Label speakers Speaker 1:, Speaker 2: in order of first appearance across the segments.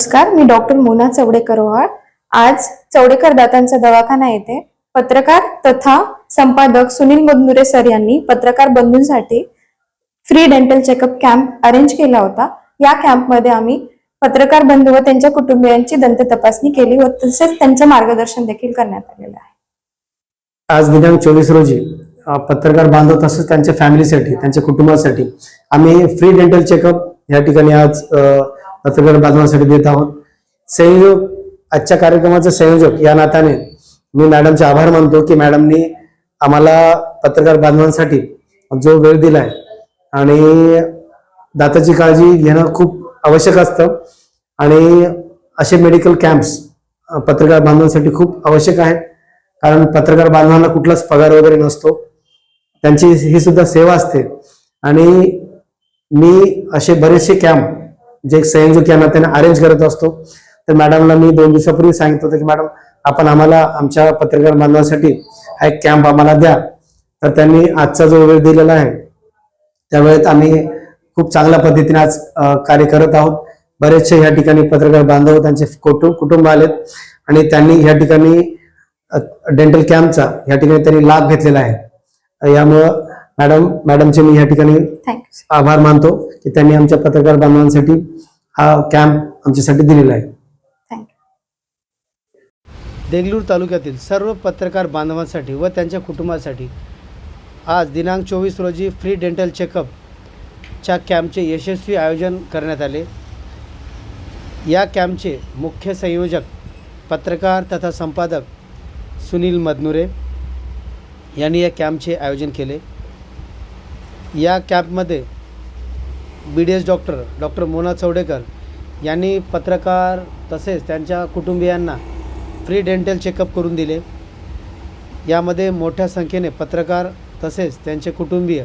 Speaker 1: नमस्कार मी डॉक्टर मोना चवडेकर ओहाळ. आज चवडेकर दातांचा दवाखाना येथे पत्रकार तथा संपादक सुनील मदनुरे सर यांनी पत्रकार बंधूंसाठी free dental checkup camp arrange केला होता. या कॅम्पमध्ये आम्ही पत्रकार बंधू व त्यांच्या कुटुंबियांची दंत तपासणी केली व तसेच त्यांचे मार्गदर्शन देखील करण्यात आलेलं आहे.
Speaker 2: आज दिनांक चोवीस रोजी पत्रकार बांधव तसंच त्यांच्या फॅमिलीसाठी त्यांच्या कुटुंबासाठी आम्ही फ्री डेंटल चेकअप या ठिकाणी आज आ, पत्रकार बांधवांसाठी देत आहोत. संयोजक आजच्या कार्यक्रमाचा संयोजक या नात्याने मी मॅडमचे आभार मानतो की मॅडमनी आम्हाला पत्रकार बांधवांसाठी जो वेळ दिलाय आणि दाताची काळजी घेणं खूप आवश्यक असतं आणि असे मेडिकल कॅम्प्स पत्रकार बांधवांसाठी खूप आवश्यक आहेत. कारण पत्रकार बांधवांना कुठलाच पगार वगैरे नसतो. त्यांची ही सुद्धा सेवा असते. आणि मी असे बरेचसे कॅम्प जे एक संयोजक या नात्याने अरेंज करत असतो. तर मॅडमला मी दोन दिवसापूर्वी सांगितलं होतं की मॅडम आपण आम्हाला आमच्या पत्रकार बांधवासाठी हा एक कॅम्प आम्हाला द्या. तर त्यांनी आजचा जो वेळ दिलेला आहे त्यावेळेत आम्ही खूप चांगल्या पद्धतीने आज कार्य करत आहोत. बरेचसे या ठिकाणी पत्रकार बांधव त्यांचे कुटुंब कुटुंब आलेत आणि त्यांनी या ठिकाणी डेंटल कॅम्पचा या ठिकाणी त्यांनी लाभ घेतलेला आहे. यामुळं मॅडम मॅडमचे मी या ठिकाणी
Speaker 1: थँक्यू
Speaker 2: आभार मानतो की त्यांनी आमच्या पत्रकार बांधवांसाठी हा कॅम्प आमच्यासाठी दिलेला आहे.
Speaker 1: थँक्यू
Speaker 3: देगलूर तालुक्यातील सर्व पत्रकार बांधवांसाठी व त्यांच्या कुटुंबासाठी आज दिनांक चोवीस रोजी फ्री डेंटल चेकअपच्या कॅम्पचे यशस्वी आयोजन करण्यात आले. या कॅम्पचे मुख्य संयोजक पत्रकार तथा संपादक सुनील मदनुरे यांनी या कॅम्पचे आयोजन केले. या कॅम्पमध्ये B D S doctor doctor Mona Chaudekar यांनी पत्रकार तसेच त्यांच्या कुटुंबियांना फ्री डेंटल चेकअप करून दिले. यामध्ये मोठ्या संख्येने पत्रकार तसेच त्यांचे कुटुंबीय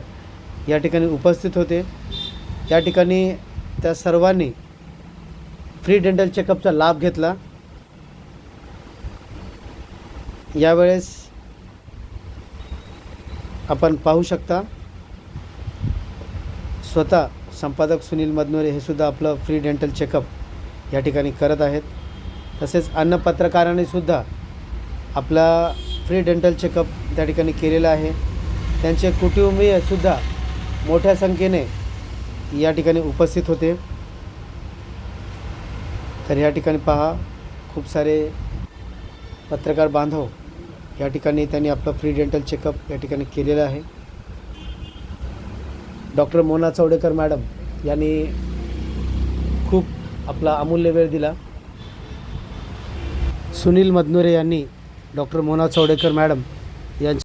Speaker 3: या ठिकाणी उपस्थित होते. या ठिकाणी त्या सर्वांनी फ्री डेंटल चेकअपचा लाभ घेतला. यावेळेस आपण पाहू शकता स्वतः संपादक सुनील मदनोरे हे सुद्धा आपलं फ्री डेंटल चेकअप या ठिकाणी करत आहेत. तसेच अन्य पत्रकारांनी सुद्धा आपला फ्री डेंटल चेकअप त्या ठिकाणी केलेला आहे. त्यांचे कुटुंबीयसुद्धा मोठ्या संख्येने या ठिकाणी उपस्थित होते. तर या ठिकाणी पहा खूप सारे पत्रकार बांधव या ठिकाणी त्यांनी आपलं फ्री डेंटल चेकअप या ठिकाणी केलेलं आहे. डॉक्टर मोना चौडेकर मॅडम यांनी खूप आपला अमूल्य वेळ दिला. सुनील मदनुरे यांनी डॉक्टर मोना चौडेकर मॅडम यांच्या